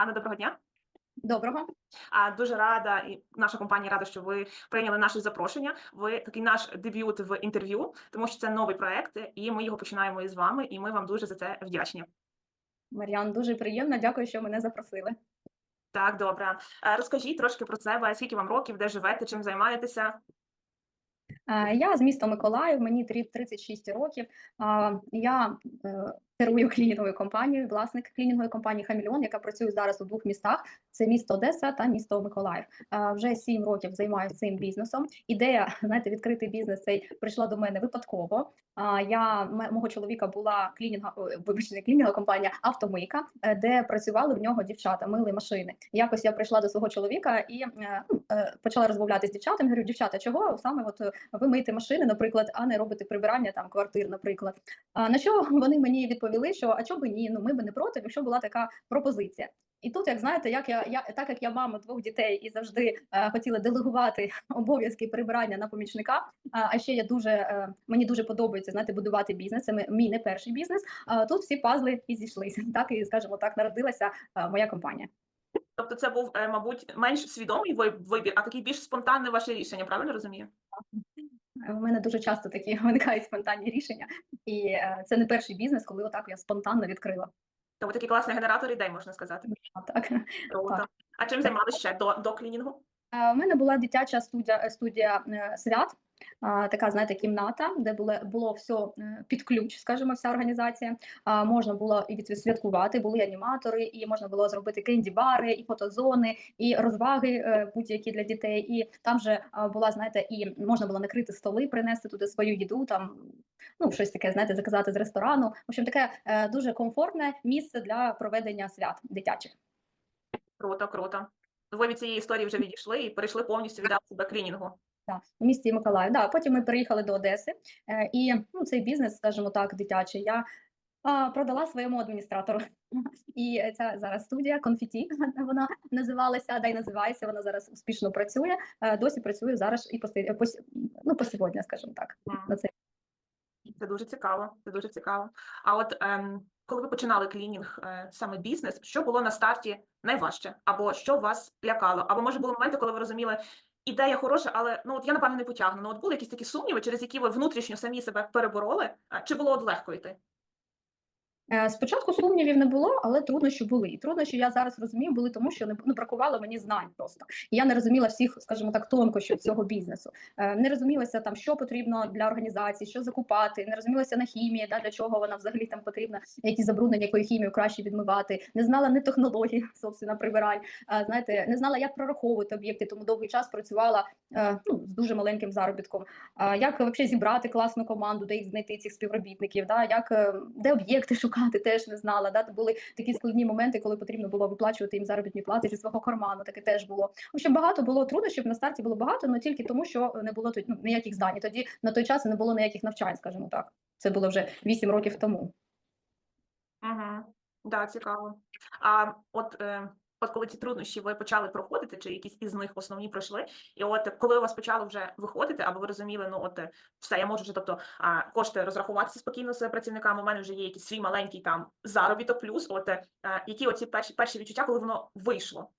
Анна, доброго дня. Доброго. А дуже рада, і наша компанія рада, що ви прийняли наше запрошення. Ви такий наш дебют в інтерв'ю, тому що це новий проект, і ми його починаємо із вами. І ми вам дуже за це вдячні. Мар'ян, дуже приємно. Дякую, що мене запросили. Так, добре. Е, Розкажіть трошки про себе, скільки вам років, де живете, чим займаєтеся. Е, Я з міста Миколаїв, мені трі- 36 років. Я е, керую клінінговою компанією, власник клінінгової компанії Хамільон, яка працює зараз у двох містах: це місто Одеса та місто Миколаїв. Е, Вже 7 років займаюся цим бізнесом. Ідея, знаєте, відкрити бізнес цей прийшла до мене випадково. Я мого чоловіка була клінінга, вибачте, не клінінгова компанія автомийка, де працювали в нього дівчата, мили машини. Якось я прийшла до свого чоловіка і ну, почала розмовляти з дівчатами. Говорю, дівчата, чого саме от ви миєте машини, наприклад, а не робите прибирання там квартир, наприклад. А на що вони мені відповіли, що а чого ні, ну ми би не проти, якщо була така пропозиція. І тут, як знаєте, як я, я так як я мама двох дітей і завжди е, хотіла делегувати обов'язки прибирання на помічника. А, а ще я дуже е, мені дуже подобається знаєте, будувати бізнес. Це мій не перший бізнес. А тут всі пазли і зійшлися. Так і скажімо так, народилася е, моя компанія. Тобто, це був, е, мабуть, менш свідомий ви- вибір, а такий більш спонтанне ваше рішення, правильно розумію? У мене дуже часто такі виникають спонтанні рішення, і е, це не перший бізнес, коли отак я спонтанно відкрила. Тому такий класний генератор ідей, можна сказати. А, Так. Круто. Так. А чим займалися ще до, до клінінгу? Е, У мене була дитяча студія, студія е, свят, така, знаєте, кімната, де було, було все під ключ, скажімо, вся організація. Можна було і відсвяткувати, були аніматори, і можна було зробити кенді-бари, і фотозони, і розваги е, будь-які для дітей. І там же була, знаєте, і можна було накрити столи, принести туди свою їду, там ну щось таке, знаєте, заказати з ресторану. В общем, таке е, дуже комфортне місце для проведення свят дитячих. Круто, круто. Ви від цієї історії вже відійшли і перейшли повністю віддати себе клінінгу. Так, у місті Миколаїв. Да, потім ми переїхали до Одеси, е, і ну, цей бізнес, скажімо так, дитячий, я продала своєму адміністратору. І ця зараз студія Конфіті, вона називалася, да й називається. Вона зараз успішно працює. е, Досі працює зараз і по, по, ну, по сьогодні, скажімо так. На цей Це дуже цікаво. Це дуже цікаво. А от ем, коли ви починали клінінг, е, саме бізнес, що було на старті найважче? Або що вас лякало? Або може були моменти, коли ви розуміли, ідея хороша, але ну от я напевно не потягну. Ну от були якісь такі сумніви, через які ви внутрішньо самі себе перебороли? А Чи було от легко йти? Е, Спочатку сумнівів не було, але труднощі були. І труднощі я зараз розумію, були тому, що не ну, бракувало мені знань просто. І я не розуміла всіх, скажімо так, тонкощів цього бізнесу. Е, Не розумілася там, що потрібно для організації, що закупати, не розумілася на хімії, да, для чого вона взагалі там потрібна, які забруднення, якою хімією краще відмивати. Не знала ні технології, собственно, прибирань. А, знаєте, не знала, як прораховувати об'єкти, тому довгий час працювала е, ну, з дуже маленьким заробітком. Як взагалі зібрати класну команду, де їх знайти цих співробітників, да, як е, де об'єкти шукати, теж не знала. Да, були такі складні моменти, коли потрібно було виплачувати їм заробітні плати зі свого карману. Таке теж було. В общем, багато було труднощів. На старті було багато, але тільки тому, що не було ну, ніяких здань. Тоді на той час не було ніяких навчань, скажімо так. Це було вже 8 років тому. Угу. Да, цікаво. А от, е, от коли ці труднощі ви почали проходити, чи якісь із них основні пройшли, і от коли у вас почало вже виходити, або ви розуміли, ну от все, я можу вже, тобто кошти розрахуватися спокійно з працівниками, у мене вже є якийсь свій маленький там заробіток, плюс, от е, які оці перші перші відчуття, коли воно вийшло?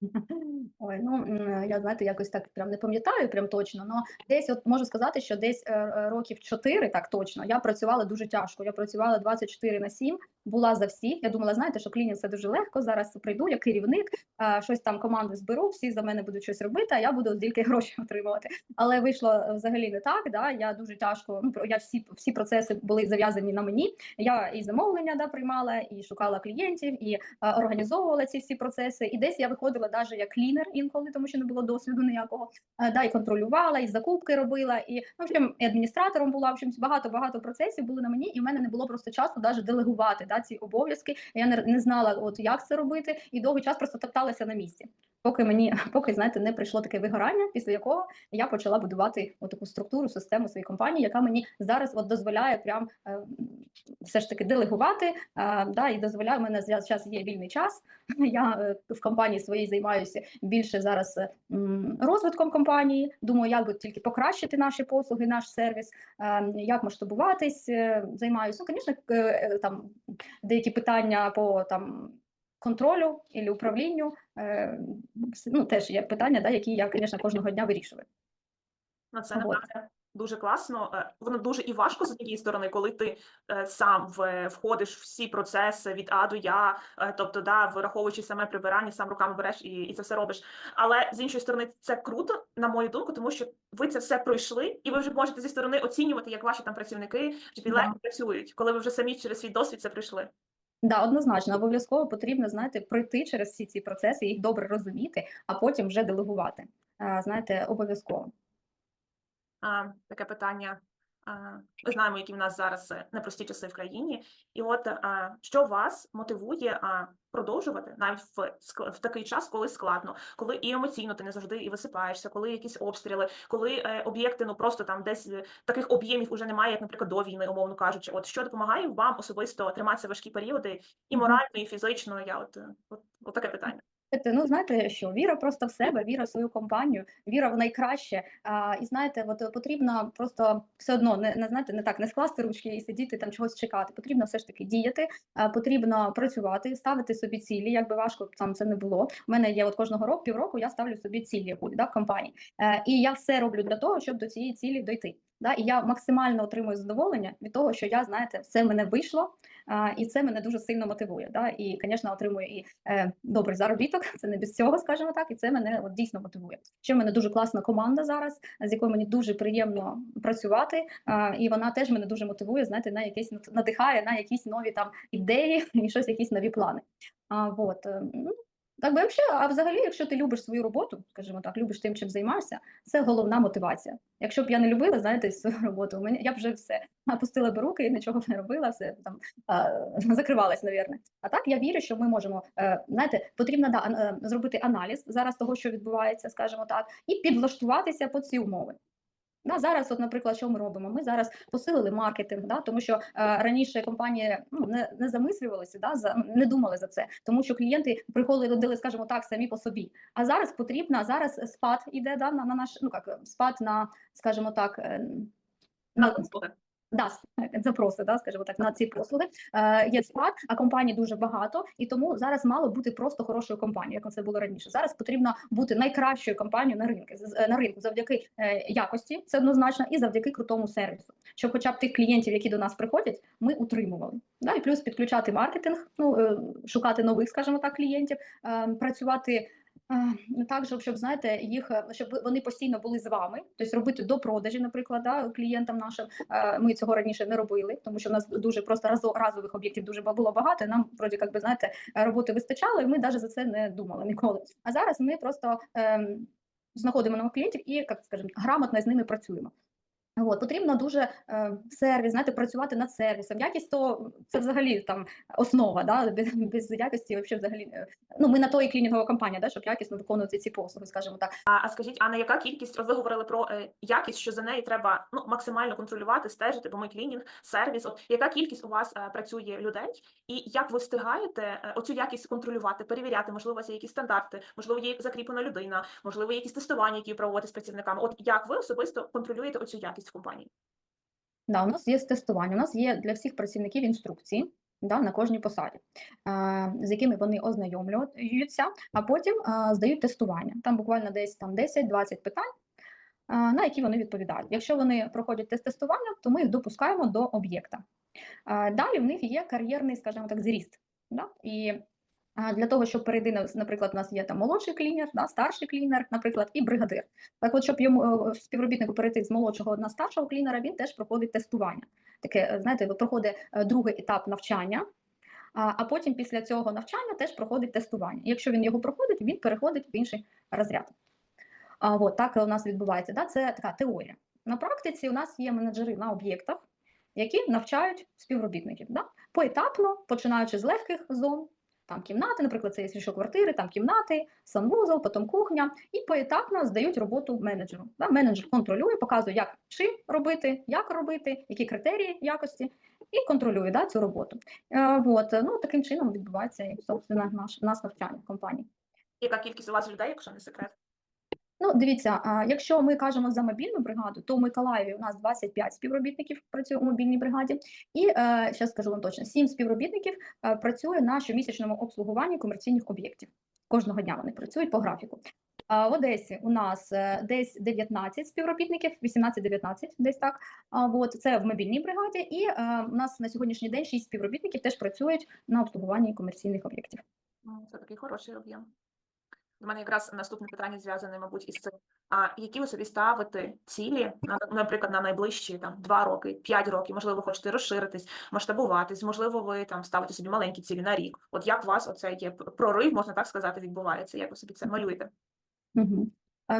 Ой, ну я знаєте, якось так прям не пам'ятаю, прям точно. але десь от можу сказати, що десь е, е, років 4, так точно, я працювала дуже тяжко. Я працювала 24 на 7, була за всіх. Я думала, знаєте, що клінінг це дуже легко. Зараз прийду, я керівник, е, щось там команду зберу, всі за мене будуть щось робити, а я буду тільки гроші отримувати. Але вийшло е, взагалі не так. Да? Я дуже тяжко. Ну я всі всі процеси були зав'язані на мені. Я і замовлення да, приймала, і шукала клієнтів, і е, організовувала ці всі процеси. І десь я виходила навіть як клінер інколи, тому що не було досвіду ніякого. Е, да, і контролювала, і закупки робила, і ну, в общем, і адміністратором була. В общем, багато багато процесів були на мені, і в мене не було просто часу навіть делегувати да, ці обов'язки. Я не, не знала, от як це робити, і довгий час просто топталася на місці. Поки мені, поки знаєте, не прийшло таке вигорання, після якого я почала будувати таку структуру, систему своєї компанії, яка мені зараз от дозволяє прям е, все ж таки делегувати. Е, да, і дозволяє в мене зараз є вільний час. Я е, в компанії своїй займаюся більше зараз е, розвитком компанії. Думаю, як би тільки покращити наші послуги, наш сервіс, е, як масштабуватись. е, Займаюся. Ну, звісно, там деякі питання по там. Контролю і управлінню е, ну теж є питання, да, які я, звісно, кожного дня вирішую. Ну, це Вот. Дуже класно. Е, Воно дуже і важко з однієї сторони, коли ти е, сам входиш в всі процеси від А до Я, е, тобто, да, враховуючи саме прибирання, сам руками береш і, і це все робиш. Але з іншої сторони, це круто, на мою думку, тому що ви це все пройшли, і ви вже можете зі сторони оцінювати, як ваші там працівники підлеглі працюють, коли ви вже самі через свій досвід це пройшли. Да, однозначно, обов'язково потрібно, знаєте, пройти через всі ці процеси, їх добре розуміти, а потім вже делегувати. Знаєте, обов'язково. А, таке питання. Ми знаємо, які в нас зараз е, непрості часи в країні. І от що вас мотивує продовжувати навіть в, в такий час, коли складно, коли і емоційно ти не завжди і висипаєшся, коли якісь обстріли, коли е, об'єкти ну просто там десь е, таких об'ємів уже немає, як, наприклад, до війни, умовно кажучи. От що допомагає вам особисто триматися важкі періоди і морально, і фізично? Я от, е, от, от таке питання. Ну, знаєте, що віра просто в себе, віра в свою компанію, віра в найкраще. А, і знаєте, от е, потрібно просто все одно не, не знаєте, не так не скласти ручки і сидіти там чогось чекати. Потрібно все ж таки діяти, а, потрібно працювати, ставити собі цілі, як би важко там це не було. У мене є от кожного року, півроку я ставлю собі цілі да, в компанії. Е, і я все роблю для того, щоб до цієї цілі дойти. Да? І я максимально отримую задоволення від того, що я, знаєте, все в мене вийшло, а, і це мене дуже сильно мотивує. Да? І, звісно, отримую і е, добрий заробіток, це не без цього, скажімо так, і це мене от, дійсно мотивує. Ще в мене дуже класна команда зараз, з якою мені дуже приємно працювати, і вона теж мене дуже мотивує, знаєте, на якесь нат- надихає на якісь нові там ідеї і щось, якісь нові плани. А, вот, е, ну, так би взагалі, а взагалі, якщо ти любиш свою роботу, скажімо так, любиш тим, чим займаєшся, це головна мотивація. Якщо б я не любила, знаєте, свою роботу, мені я б вже все опустила б руки, нічого б не робила, все там а, закривалась, навірно. А так я вірю, що ми можемо е, знаєте, потрібно да, е, зробити аналіз зараз того, що відбувається, скажімо так, і підлаштуватися по ці умови. Да, зараз, от, наприклад, що ми робимо? Ми зараз посилили маркетинг, да, тому що е, раніше компанії ну, не, не замислювалися, да, за, не думали за це, тому що клієнти приходили, скажімо так, самі по собі. А зараз потрібно, зараз спад іде да, на, на наш, ну як спад на, скажімо так, на, На послуги. Да, с- запроси, да, скажімо так, на ці послуги. Е, є спад, а компаній дуже багато, і тому зараз мало бути просто хорошою компанією, як це було раніше. Зараз потрібно бути найкращою компанією на ринку на ринку завдяки е, якості, це однозначно, і завдяки крутому сервісу. Щоб, хоча б тих клієнтів, які до нас приходять, ми утримували. Да, і плюс підключати маркетинг, ну е, шукати нових, скажімо так, клієнтів, е, працювати. Е, Так, щоб, щоб знаєте, їх е, щоб вони постійно були з вами, тобто робити до продажі, наприклад, да, клієнтам нашим. Е, Ми цього раніше не робили, тому що в нас дуже просто разо- разових об'єктів дуже було багато. Нам вроді як би знаєте, е, роботи вистачало, і ми навіть за це не думали ніколи. А зараз ми просто ем, знаходимо нових клієнтів і, як скажемо, грамотно з ними працюємо. От, потрібно дуже е, сервіс, знаєте, працювати над сервісом. Якість то це взагалі там основа, да? без, без якості взагалі, взагалі. е, Ну, ми на то і клінінгова компанія, да, щоб якісно виконувати ці послуги, скажімо так. А, а скажіть, Анна, яка кількість, ви говорили про е, якість, що за неї треба ну, максимально контролювати, стежити, бо ми клінінг, сервіс. От яка кількість у вас е, працює людей, і як ви встигаєте е, оцю якість контролювати, перевіряти? Можливо, у вас є якісь стандарти, можливо, є закріплена людина, можливо, є якісь тестування, які ви проводите з працівниками. От як ви особисто контролюєте оцю якість в компанії? Да, у нас є тестування. У нас є для всіх працівників інструкції да, на кожній посаді, з якими вони ознайомлюються, а потім здають тестування. Там буквально десь там 10-20 питань, на які вони відповідають. Якщо вони проходять тест тестування, то ми їх допускаємо до об'єкта. Далі в них є кар'єрний, скажімо так, зріст. Да? І для того, щоб перейти, наприклад, у нас є там молодший клінер, да, старший клінер, наприклад, і бригадир. Так от, щоб йому е, співробітнику перейти з молодшого на старшого клінера, він теж проходить тестування. Таке, е, знаєте, проходить е, другий етап навчання, а, потім після цього навчання теж проходить тестування. Якщо він його проходить, він переходить в інший розряд. А, от, так у нас відбувається. Да? Це така теорія. На практиці у нас є менеджери на об'єктах, які навчають співробітників. Да? Поетапно, починаючи з легких зон, там кімнати, наприклад, це є що квартири, там кімнати, санвузол, потім кухня, і поетапно здають роботу менеджеру. Да? Менеджер контролює, показує, як чим робити, як робити, які критерії якості, і контролює да, цю роботу. Е, от, ну, таким чином відбувається і, собственно, наш, наш навчання компанії. Яка кількість у вас людей, якщо не секрет? Ну, дивіться, якщо ми кажемо за мобільну бригаду, то в Миколаєві у нас 25 співробітників працює у мобільній бригаді, і е, зараз скажу вам точно, 7 співробітників е, працює на щомісячному обслугуванні комерційних об'єктів. Кожного дня вони працюють по графіку. В Одесі у нас е, десь 19 співробітників, 18-19, десь так. От це в мобільній бригаді, і е, у нас на сьогоднішній день 6 співробітників теж працюють на обслугуванні комерційних об'єктів. Це такий хороший об'єм. У мене якраз наступне питання зв'язане, мабуть, із цим. А які ви собі ставите цілі, на, наприклад, на найближчі там два роки, п'ять років, можливо, хочете розширитись, масштабуватись, можливо, ви там ставите собі маленькі цілі на рік. От як у вас оцей є прорив, можна так сказати, відбувається? Як ви собі це малюєте? Угу.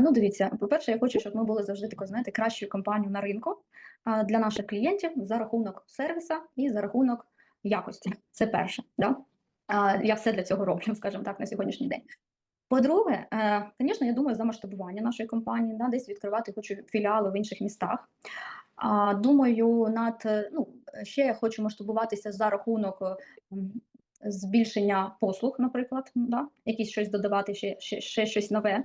Ну, дивіться, по-перше, я хочу, щоб ми були завжди такою, знаєте, кращою компанією на ринку для наших клієнтів за рахунок сервіса і за рахунок якості. Це перше. Да? Я все для цього роблю, скажімо так, на сьогоднішній день. По-друге, е, звісно, я думаю за масштабування нашої компанії, да, десь відкривати хочу філіали в інших містах. Думаю, над е, ну ще я хочу масштабуватися за рахунок е, збільшення послуг, наприклад, да, якісь щось додавати, ще, ще, ще щось нове.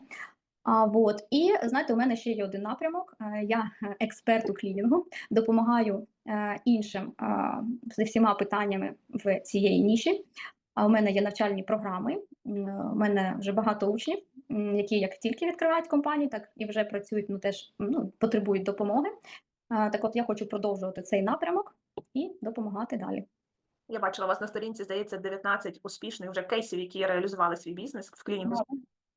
А, вот. І знаєте, у мене ще є один напрямок. Е, Я е, експерт у клінінгу, допомагаю е, іншим е, з всіма питаннями в цієї ніші. А у мене є навчальні програми. У мене вже багато учнів, які як тільки відкривають компанії, так і вже працюють, ну теж ну, потребують допомоги. Так от я хочу продовжувати цей напрямок і допомагати далі. Я бачила у вас на сторінці, здається, 19 успішних вже кейсів, які реалізували свій бізнес в клінінгу.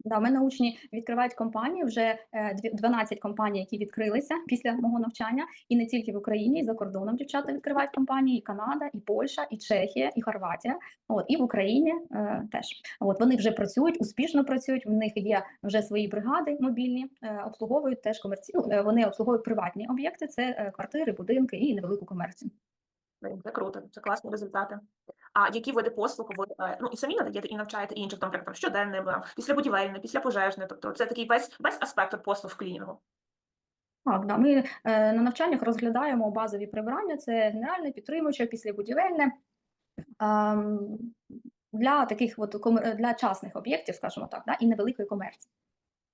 Да, у мене учні відкривають компанії, вже е, 12 компаній, які відкрилися після мого навчання, і не тільки в Україні, і за кордоном дівчата відкривають компанії, і Канада, і Польща, і Чехія, і Хорватія. От і в Україні е, теж. От вони вже працюють, успішно працюють. В них є вже свої бригади мобільні, е, обслуговують теж комерційну. е, Вони обслуговують приватні об'єкти, це е, квартири, будинки і невелику комерцію. Це круто, це класні результати. А які види послуг ви е, ну і самі надаєте, і навчаєте інших, там, там, щоденне, післябудівельне, післяпожежне, тобто це такий весь весь аспект послуг клінінгу. Так, да. Ми е, на навчаннях розглядаємо базові прибирання: це генеральне, підтримуюче, післябудівельне. ем, Для таких от комер- для частних об'єктів, скажімо так, да, і невеликої комерції.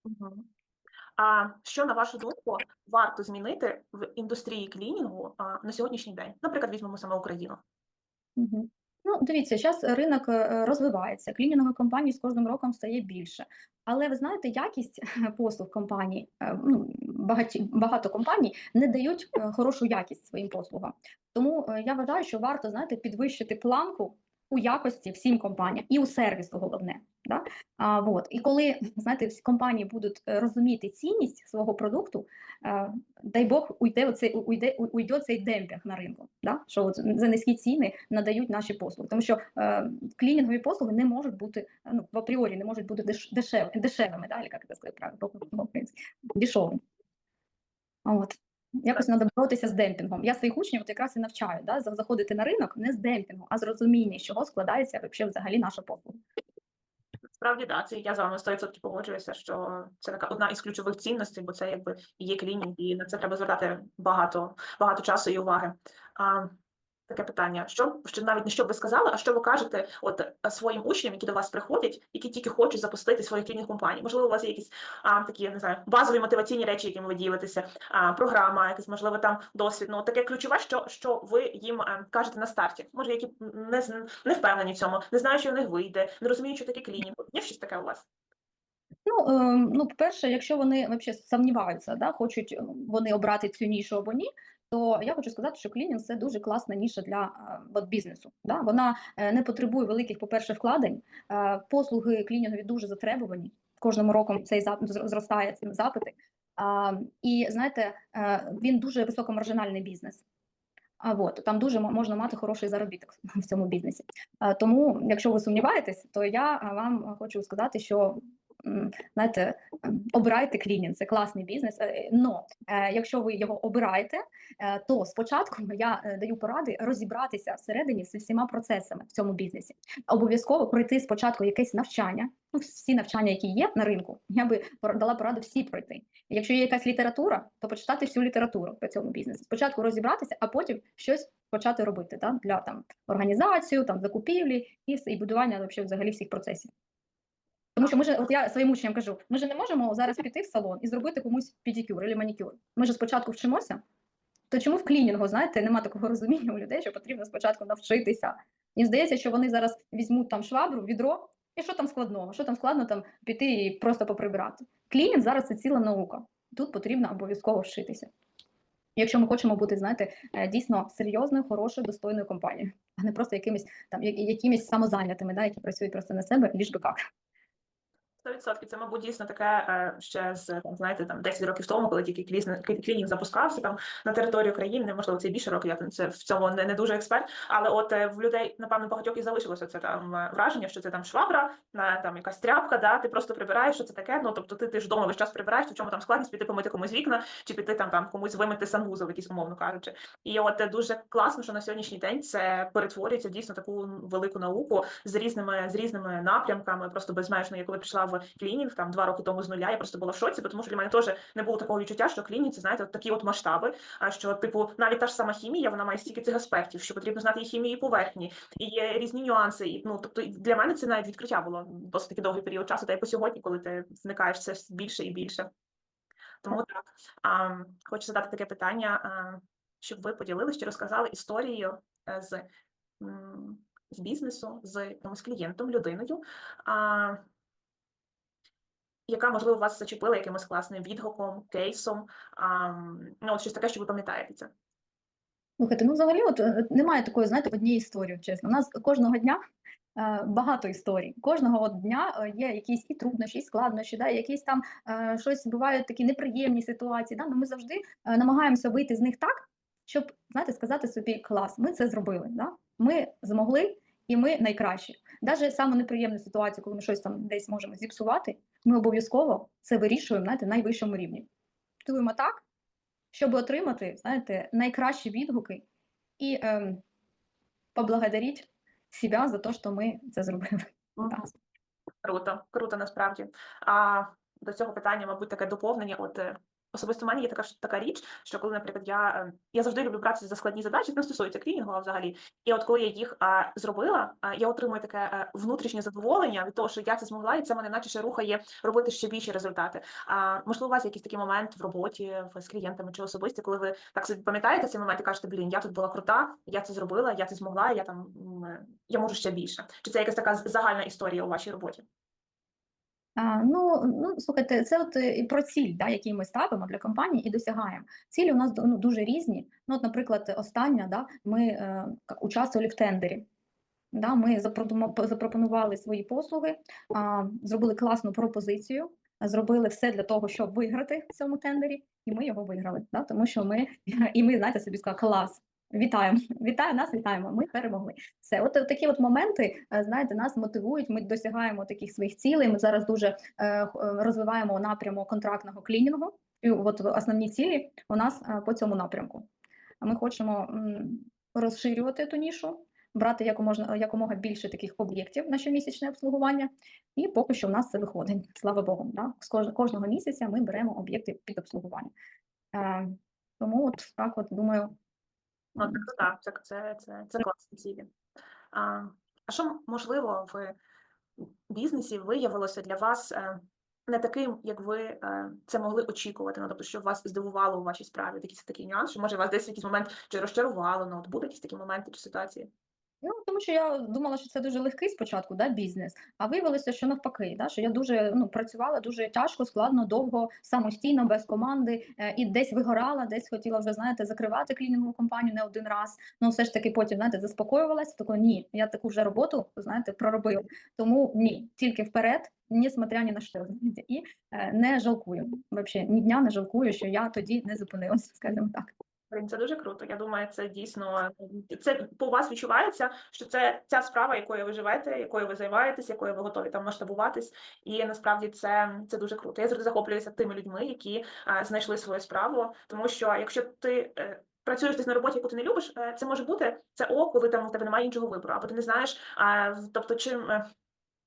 Мгм. А що, на вашу думку, варто змінити в індустрії клінінгу а, на сьогоднішній день? Наприклад, візьмемо саме Україну. Мгм. Ну, дивіться, зараз ринок е, розвивається, клінінгових компаній з кожним роком стає більше. Але ви знаєте, якість послуг компаній, е, ну, багаті, багато компаній не дають е, хорошу якість своїм послугам. Тому я вважаю, що варто знаєте, підвищити планку у якості всім компаніям і у сервісу головне. Да? А, вот. І коли знаєте, всі компанії будуть е, розуміти цінність свого продукту, е, дай Бог уйде оцей, уйде, уйде цей демпінг на ринку, да? що от за низькі ціни надають наші послуги. Тому що е, клінінгові послуги не можуть бути ну, в апріорі не можуть бути деш, дешев, дешевими, да? Як це сказати правильно, дешевими. От. Якось треба боротися з демпінгом. Я своїх учнів от якраз і навчаю да? заходити на ринок не з демпінгу, а з розуміння, з чого складається взагалі наша послуга. Справді, да, це я з вами 100% погоджуюся, що це така одна із ключових цінностей, бо це якби є клінінг, і на це треба звертати багато, багато часу і уваги. А, таке питання: що, що навіть не що б ви сказали, а що ви кажете от е, своїм учням, які до вас приходять, які тільки хочуть запустити свої клінінг компанії? Можливо, у вас є якісь а, такі, не знаю, базові мотиваційні речі, якими ви ділитеся, а, програма, якась, можливо, там досвід. Ну, таке ключове, що, що ви їм е, кажете на старті. Може, які не, не впевнені в цьому, не знають, що в них вийде, не розуміють, що таке клінінг. Є щось таке у вас? Ну, ем, ну, по-перше, якщо вони вообще сумніваються, да, хочуть е, вони обрати цю нішу або ні, то я хочу сказати, що клінінг це дуже класна ніша для е, бізнесу. Да? Вона е, не потребує великих, по-перше, вкладень. Е, послуги клінінгові дуже затребувані. Кожному роком цей запит зростає ці запити. І знаєте, він дуже високомаржинальний бізнес. А от там дуже можна мати хороший заробіток в цьому бізнесі. А, тому, якщо ви сумніваєтесь, то я вам хочу сказати, що знаєте, обирайте клінінг, це класний бізнес. е, Но е, якщо ви його обираєте, е, то спочатку я е, даю поради розібратися всередині з всіма процесами в цьому бізнесі. Обов'язково пройти спочатку якесь навчання. Ну, всі навчання, які є на ринку, я би дала пораду всі пройти. Якщо є якась література, то почитати всю літературу по цьому бізнесу. Спочатку розібратися, а потім щось почати робити да, для там організацію, там закупівлі і, і будування взагалі всіх процесів. Тому що ми ж, от я своїм учням кажу, ми ж не можемо зараз піти в салон і зробити комусь педикюр або манікюр. Ми ж спочатку вчимося. То чому в клінінгу, знаєте, нема такого розуміння у людей, що потрібно спочатку навчитися. І здається, що вони зараз візьмуть там швабру, відро, і що там складного? Що там складно там піти і просто поприбирати? Клінінг зараз це ціла наука. Тут потрібно обов'язково вчитися. Якщо ми хочемо бути, знаєте, е, дійсно серйозною, хорошою, достойною компанією, а не просто якимись там якимись самозайнятими, да, які працюють просто на себе, ліж би як. 100%. Це, мабуть, дійсно таке е, ще з там, знаєте, там 10 років тому, коли тільки клінінг запускався там на територію країни, можливо, це більше років, я там це в цьому не, не дуже експерт. Але от е, в людей, напевно, багатьох і залишилося це там е, враження, що це там швабра, на там якась тряпка, да, ти просто прибираєш, що це таке. Ну тобто ти, ти ж вдома весь час прибираєш, то в чому там складність піти помити комусь вікна, чи піти там там комусь вимити санвузол, якийсь умовно кажучи. І от дуже класно, що на сьогоднішній день це перетворюється дійсно таку велику науку з різними з різними напрямками. Просто безмежно. Я коли пішла в клінінг там два роки тому з нуля, я просто була в шоці, тому що для мене теж не було такого відчуття, що клінінг це знаєте, от такі от масштаби. А що, типу, навіть та ж сама хімія, вона має стільки цих аспектів, що потрібно знати і хімію і поверхні, і є різні нюанси. І ну тобто для мене це навіть відкриття було досить таки довгий період часу, та й по сьогодні, коли ти зникаєш все більше і більше. Тому так а, хочу задати таке питання, а, щоб ви поділилися чи розказали історію е, з, з бізнесу, з якимось клієнтом, людиною, а, яка, можливо, вас зачепила якимось класним відгуком, кейсом, а, ну, от щось таке, що ви пам'ятаєте це. Слухайте, ну взагалі, от е, немає такої, знаєте, однієї історії, чесно. У нас кожного дня е, багато історій. Кожного от дня е, є якісь і труднощі, і складнощі, да, якісь там е, щось бувають такі неприємні ситуації. Да, ну ми завжди е, намагаємося вийти з них так, щоб знаєте, сказати собі клас, ми це зробили. Да? Ми змогли і ми найкращі. Навіть саме неприємну ситуацію, коли ми щось там десь можемо зіпсувати, ми обов'язково це вирішуємо знаєте, на найвищому рівні. Працюємо так, щоб отримати, знаєте, найкращі відгуки і ем, поблагодаріть себе за те, що ми це зробили. Так. Круто, круто насправді. А до цього питання, мабуть, таке доповнення. От е, особисто в мене є така ж- така річ, що коли, наприклад, я, е, я завжди люблю братися за складні задачі, це не стосується клінінгу, а взагалі. І от коли я їх а, зробила, а, я отримую таке е, внутрішнє задоволення від того, що я це змогла, і це мене наче ще рухає робити ще більші результати. А можливо, у вас якийсь такий момент в роботі в, з клієнтами чи особисті, коли ви так собі пам'ятаєте цей момент і кажете, блін, я тут була крута, я це зробила, я це змогла, я там е, я можу ще більше. Чи це якась така загальна історія у вашій роботі? Ну, ну, слухайте, це от е, і про ціль, да, які ми ставимо для компанії і досягаємо. Цілі у нас ну, дуже різні. Ну, от, наприклад, остання, да, ми е, участвували в тендері. Да, ми запропонували свої послуги, а, зробили класну пропозицію, зробили все для того, щоб виграти в цьому тендері, і ми його виграли. Да, тому що ми, і ми, знаєте, собі сказали, клас, вітаємо, вітаю нас, вітаємо, ми перемогли. Все, от такі от моменти, е, знаєте, нас мотивують. Ми досягаємо таких своїх цілей. Ми зараз дуже е, е, розвиваємо напрямок контрактного клінінгу. І от основні цілі у нас е, по цьому напрямку. Ми хочемо розширювати ту нішу, брати якомога, якомога більше таких об'єктів на щомісячне обслугування. І поки що в нас це виходить. Слава Богу. Да? З кож- кожного місяця ми беремо об'єкти під обслугування. Е, тому от так, от думаю, Ну, так, так, так, це, це, це класні цілі. А, а що, можливо, в бізнесі виявилося для вас е, не таким, як ви е, це могли очікувати? Ну, тобто, що вас здивувало у вашій справі? Якийсь такий нюанс, що може вас десь в якийсь момент чи розчарувало? Ну, от були якісь такі моменти чи ситуації? Ну, тому що я думала, що це дуже легкий спочатку, да, бізнес, а виявилося, що навпаки, да, що я дуже ну, працювала дуже тяжко, складно, довго, самостійно, без команди, е, і десь вигорала, десь хотіла вже, знаєте, закривати клінінгову компанію не один раз. Ну, все ж таки потім, знаєте, заспокоювалася, тако ні, я таку вже роботу, знаєте, проробила. Тому ні, тільки вперед, несмотря ні на що. І е, не жалкую. Взагалі, ні дня не жалкую, що я тоді не зупинилася, скажімо так. Це дуже круто. Я думаю, це дійсно це по вас відчувається, що це ця справа, якою ви живете, якою ви займаєтесь, якою ви готові там масштабуватись. І насправді це, це дуже круто. Я завжди захоплююся тими людьми, які а, знайшли свою справу. Тому що якщо ти е, працюєш десь на роботі, яку ти не любиш, е, це може бути це о, коли там у тебе немає іншого вибору, або ти не знаєш, а, тобто чим. е,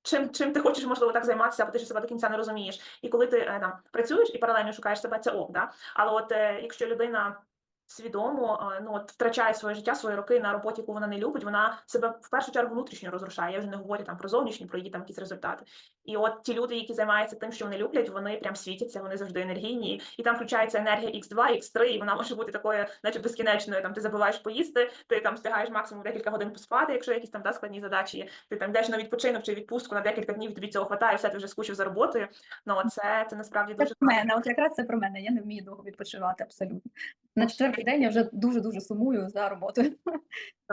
Чим, чим ти хочеш, можливо, так займатися, або ти ще себе до кінця не розумієш. І коли ти е, там працюєш і паралельно шукаєш себе, це ок, да? Але от е, якщо людина свідомо ну от втрачає своє життя, свої роки на роботі, яку вона не любить, вона себе в першу чергу внутрішньо розрушає. Я вже не говорю там про зовнішні, про її там якісь результати. І от ті люди, які займаються тим, що вони люблять, вони прям світяться, вони завжди енергійні, і там включається енергія X2, X3, і вона може бути такою, наче безкінечною. Там ти забуваєш поїсти, ти там встигаєш максимум декілька годин поспати, якщо якісь там да, складні задачі є. Ти там йдеш на відпочинок чи відпустку на декілька днів, тобі цього хватає, все ти вже скучив за роботою. Ну це, це насправді Це дуже про мене, от якраз це про мене. Я не вмію довго відпочивати абсолютно. На четвертий день я вже дуже дуже сумую за роботою.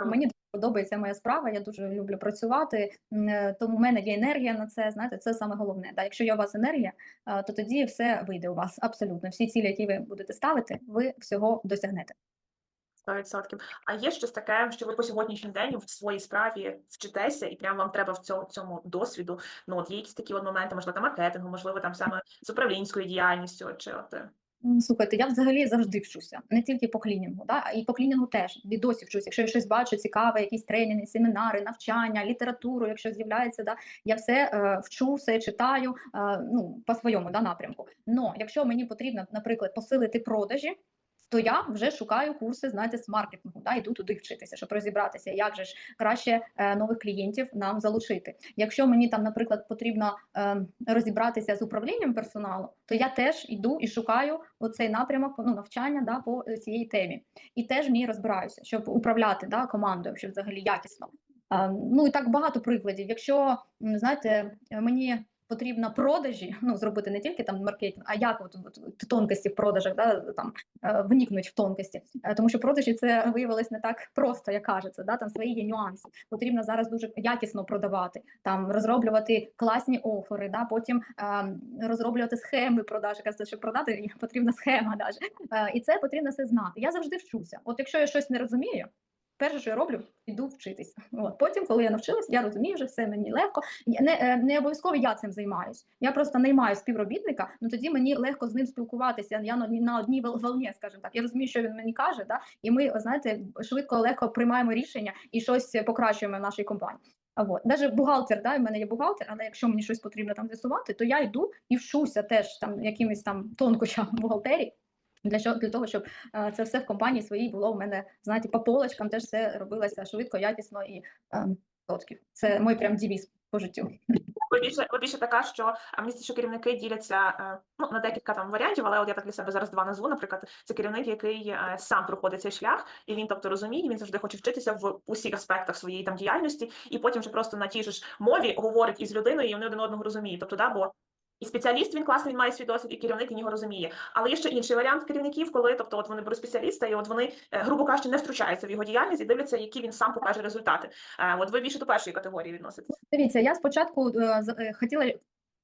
Мені подобається моя справа, я дуже люблю працювати, е, тому в мене є енергія на це. Знаєте, це саме головне. Да? Якщо є у вас енергія, то тоді все вийде у вас абсолютно. Всі цілі, які ви будете ставити, ви всього досягнете. 100%. А є щось таке, що ви по сьогоднішній день в своїй справі вчитеся, і прям вам треба в цьому, цьому досвіду. Ну, от є якісь такі от моменти, можливо, там маркетингу, можливо, там саме з управлінською діяльністю, чи от е, Слухайте, я взагалі завжди вчуся, не тільки по клінінгу, да? і по клінінгу теж і досі вчуся. Якщо я щось бачу цікаве, якісь тренінги, семінари, навчання, літературу, якщо з'являється, да, я все е, вчу, все читаю е, ну, по своєму да, напрямку. Но якщо мені потрібно, наприклад, посилити продажі, то я вже шукаю курси, знаєте, з маркетингу, да, йду туди вчитися, щоб розібратися, як же ж краще е, нових клієнтів нам залучити. Якщо мені там, наприклад, потрібно е, розібратися з управлінням персоналу, то я теж йду і шукаю оцей напрямок ну, навчання да, по е, цієї темі. І теж в ній розбираюся, щоб управляти да, командою, щоб взагалі якісно. Е, ну і так багато прикладів. Якщо знаєте, мені потрібно продажі, ну зробити не тільки там маркетинг, а як от, от, тонкості в продажах, да, там е, вникнуть в тонкості, Е, тому що продажі це виявилось не так просто, як кажеться. Да, там свої є нюанси. Потрібно зараз дуже якісно продавати, там розроблювати класні офери, да, потім е, розроблювати схеми продаж. Кажеться, щоб продати потрібна схема, даже. Е, і це потрібно все знати. Я завжди вчуся. От якщо я щось не розумію. Перше, що я роблю, іду вчитись. От потім, коли я навчилась, я розумію, вже все мені легко. Не, е, не обов'язково я цим займаюсь. Я просто наймаю співробітника, ну тоді мені легко з ним спілкуватися. Я на, на одній вол- волні, скажімо так. Я розумію, що він мені каже, да? і ми, знаєте, швидко легко приймаємо рішення і щось покращуємо в нашій компанії. От навіть бухгалтер, да, в мене є бухгалтер, але якщо мені щось потрібно там з'ясувати, то я йду і вчуся теж там якимось там тонкощам бухгалтерії. Для що для того, щоб е, це все в компанії своїй було в мене, знаєте, по полочкам теж все робилося швидко, якісно і е. Це мій прям девіз по життю. ви більше, така, що а що керівники діляться е, ну, на декілька там варіантів, але от я так для себе зараз два назву. Наприклад, це керівник, який е, сам проходить цей шлях, і він тобто розуміє, він завжди хоче вчитися в усіх аспектах своєї там діяльності, і потім вже просто на тій ж мові говорить із людиною, і вони один одного розуміють. Тобто, да, бо і спеціаліст він класний, він має свій досвід, і керівник він його розуміє. Але є ще інший варіант керівників, коли тобто, от вони беруть спеціаліста, і от вони, е, грубо кажучи, не втручаються в його діяльність і дивляться, які він сам покаже результати. Е, От ви більше до першої категорії відноситесь. Дивіться, я спочатку е, хотіла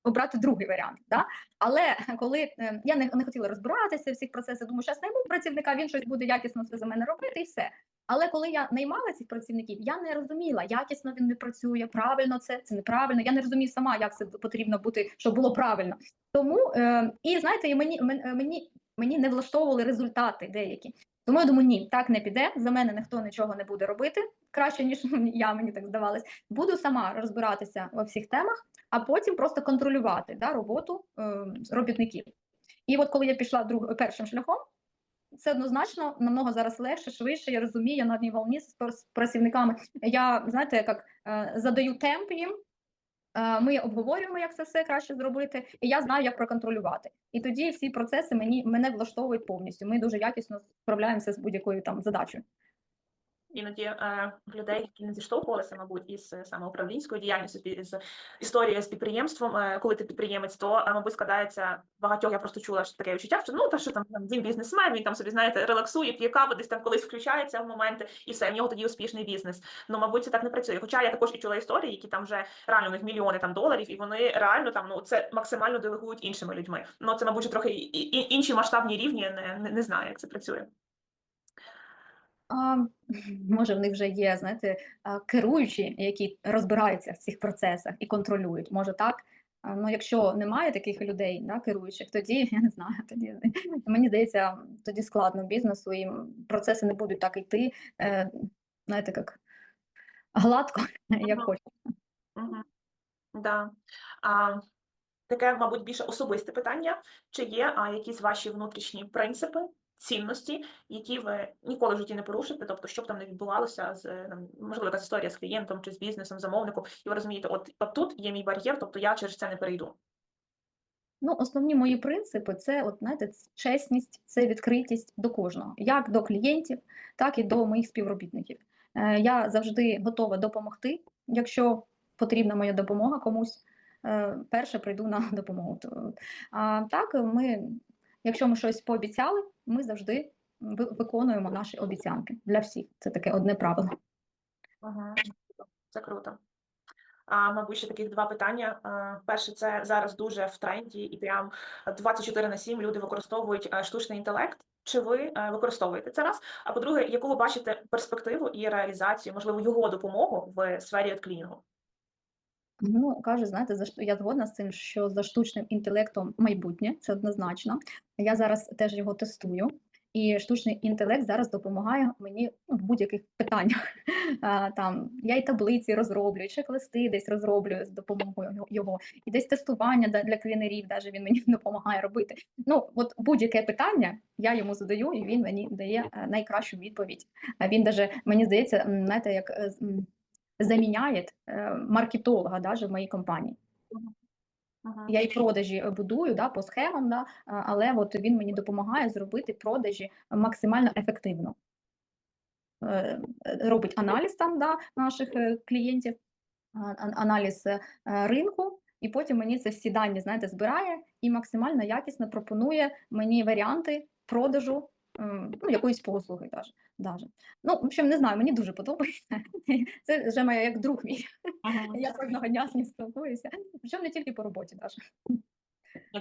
обрати другий варіант, да? але коли е, я не, не хотіла розбиратися в всіх процесах, думаю, зараз найму працівника, він щось буде якісно все за мене робити, і все. Але коли я наймала цих працівників, я не розуміла, якісно він не працює, правильно це, це неправильно. Я не розумію сама, як це потрібно бути, щоб було правильно. Тому е, і знаєте, мені, е, мені, мені не влаштовували результати деякі. Тому я думаю, ні, так не піде. За мене ніхто нічого не буде робити краще, ніж я, мені так здавалось. Буду сама розбиратися во всіх темах, а потім просто контролювати да, роботу е, робітників. І от коли я пішла друг, першим шляхом, це однозначно намного зараз легше, швидше. Я розумію, я на одній волні з пр- працівниками. Я знаєте, як е, задаю темп їм. Е, Ми обговорюємо, як це все краще зробити, і я знаю, як проконтролювати. І тоді всі процеси мені мене влаштовують повністю. Ми дуже якісно справляємося з будь-якою там задачею. Іноді е, людей, які не зіштовхувалися, мабуть, із е, саме управлінською діяльністю, з історією з підприємством, е, коли ти підприємець, то, е, мабуть, складається багатьох. Я просто чула таке відчуття, що ну та що там, він бізнесмен, він там собі знаєте, релаксує, п'є каву, десь там колись включається в моменти, і все, в нього тоді успішний бізнес. Ну, мабуть, це так не працює. Хоча я також і чула історії, які там вже реально у них мільйони там доларів, і вони реально там ну це максимально делегують іншими людьми. Ну це, мабуть, трохи і- інші масштабні рівні. Не, не, не знаю, як це працює. Може, в них вже є, знаєте, керуючі, які розбираються в цих процесах і контролюють. Може так. Ну, якщо немає таких людей, да, керуючих, тоді я не знаю. Тоді мені здається, тоді складно бізнесу, і процеси не будуть так йти, е, знаєте, як гладко, як хочуть. Угу. Да. А, таке, мабуть, більше особисте питання. Чи є а, якісь ваші внутрішні принципи, цінності, які ви ніколи в житті не порушите, тобто, що б там не відбувалося з можливо, якась історія з клієнтом чи з бізнесом, замовником, і ви розумієте, от, от тут є мій бар'єр, тобто я через це не перейду. Ну, основні мої принципи це, от знаєте, чесність, це відкритість до кожного, як до клієнтів, так і до моїх співробітників. Е, Я завжди готова допомогти, якщо потрібна моя допомога комусь. е, Перше прийду на допомогу. А так, ми, якщо ми щось пообіцяли, ми завжди ви- виконуємо наші обіцянки для всіх. Це таке одне правило. Ага, це круто. А, мабуть, ще таких два питання. А, Перше, це зараз дуже в тренді, і прям 24 на 7 люди використовують е, штучний інтелект. Чи ви е, використовуєте це раз? А по-друге, яку ви бачите перспективу і реалізацію, можливо, його допомогу в сфері клінінгу? Ну, кажу, знаєте, за я згодна з цим, що за штучним інтелектом майбутнє, це однозначно. Я зараз теж його тестую, і штучний інтелект зараз допомагає мені ну, в будь-яких питаннях. Там я і таблиці розроблю, і чек-листи десь розроблю з допомогою його- і десь тестування для клінерів, даже він мені допомагає робити. Ну, от будь-яке питання я йому задаю, і він мені дає е, найкращу відповідь. А він даже, мені здається, знаєте, як з- заміняє е, маркетолога даже в моїй компанії. Ага. Я і продажі е, будую да, по схемам, да, але от він мені допомагає зробити продажі максимально ефективно. Е, Робить аналіз там да, наших клієнтів, аналіз ринку, і потім мені це всі дані знаєте, збирає і максимально якісно пропонує мені варіанти продажу ну, якоїсь послуги. Даже, даже. Ну, в общем, не знаю, мені дуже подобається. Це вже моя як друг мій. Ага. Я кожного дня з ним спілкуюся. Причому не тільки по роботі, даже.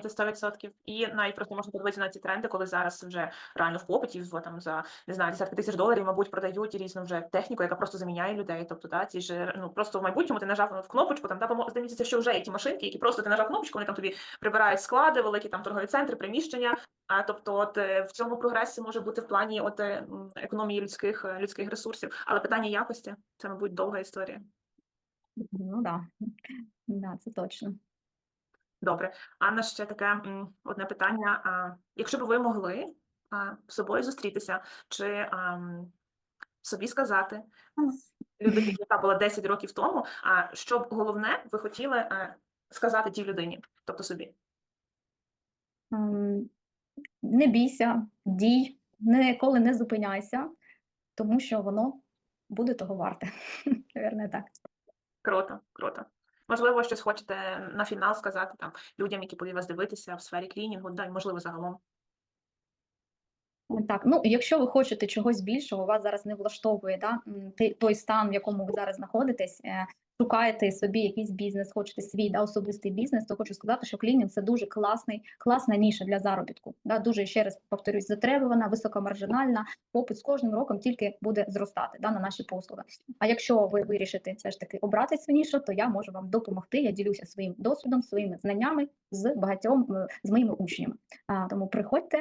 Це 100%. І навіть просто можна подивитися на ці тренди, коли зараз вже реально в попиті в, там, за не знаю, десятки тисяч доларів, мабуть, продають різну вже техніку, яка просто заміняє людей. Тобто, да, ці ж ну просто в майбутньому ти нажав в кнопочку, там да, здається, що вже є ті машинки, які просто ти нажав кнопочку, вони там тобі прибирають склади, великі там торгові центри, приміщення. А тобто, от е, в цьому прогресі може бути в плані от е, економії людських е, людських ресурсів. Але питання якості це, мабуть, довга історія. Ну да. Да, це точно. Добре. Анна, ще таке одне питання. А, якщо б ви могли а, з собою зустрітися, чи ам, собі сказати людині, яка була 10 років тому, а що б головне ви хотіли е, сказати тій людині, тобто собі? Не бійся, дій, ніколи не зупиняйся, тому що воно буде того варте. Наверное, так. Круто, круто. Можливо, щось хочете на фінал сказати там людям, які будуть вас дивитися в сфері клінінгу, да, і можливо загалом. Так, ну якщо ви хочете чогось більшого, вас зараз не влаштовує да, той стан, в якому ви зараз знаходитесь, е, шукаєте собі якийсь бізнес, хочете свій да, особистий бізнес, то хочу сказати, що клінінг це дуже класний, класна ніша для заробітку. Да, дуже ще раз повторюсь, затребувана, високомаржинальна, попит з кожним роком тільки буде зростати да, на наші послуги. А якщо ви вирішите все ж таки обрати цю нішу, то я можу вам допомогти. Я ділюся своїм досвідом, своїми знаннями з багатьом е, з моїми учнями. А, тому приходьте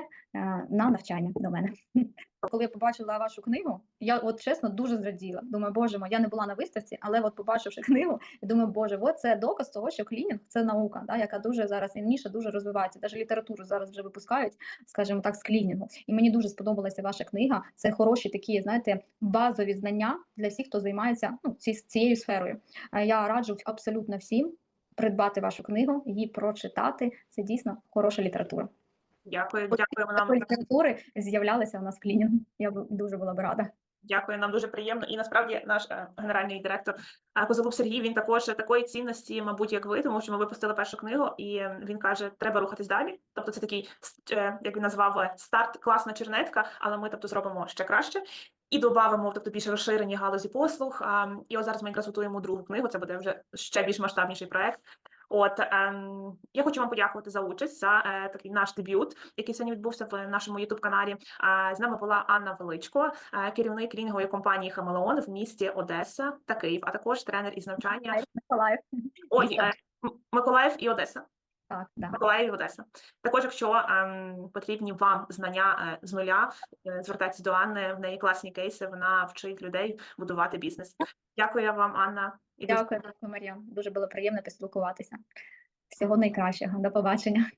на навчання до мене. Коли я побачила вашу книгу, я от чесно дуже зраділа. Думаю, боже мой, я не була на виставці, але от побачивши книгу, я думаю, боже, от це доказ того, що клінінг це наука, да, яка дуже зараз і дуже розвивається. Навіть літературу зараз вже випускають, скажімо так, з клінінгу. І мені дуже сподобалася ваша книга. Це хороші такі, знаєте, базові знання для всіх, хто займається ну, ці, цією сферою. Е, Я раджу абсолютно всім придбати вашу книгу, її прочитати. Це дійсно хороша література. Дякую, дякуємо нам. Літератури з'являлися у нас в. Я б дуже була б рада. Дякую, нам дуже приємно. І насправді наш е, генеральний директор е, Козелуб Сергій він також такої цінності, мабуть, як ви, тому що ми випустили першу книгу, і він каже, треба рухатись далі. Тобто, це такий е, як він назвав старт, класна чернетка, але ми тобто зробимо ще краще. І додамо тобто більш розширені галузі послуг. І ось зараз ми якраз готуємо другу книгу. Це буде вже ще більш масштабніший проект. От ем, я хочу вам подякувати за участь за е, такий наш дебют, який сьогодні відбувся в нашому youtube каналі. А, з нами була Анна Величко, е, керівник клінінгової компанії Хамелеон в місті Одеса та Київ, а також тренер із навчання. Миколаїв. Ой, е, Миколаїв і Одеса. Так, да. Миколаїв і Одеса. Також, якщо ем, потрібні вам знання е, з нуля, е, звертайтесь до Анни. В неї класні кейси. Вона вчить людей будувати бізнес. Дякую вам, Анна. І Дякую, Марія. Дуже було приємно поспілкуватися. Всього найкращого. До побачення.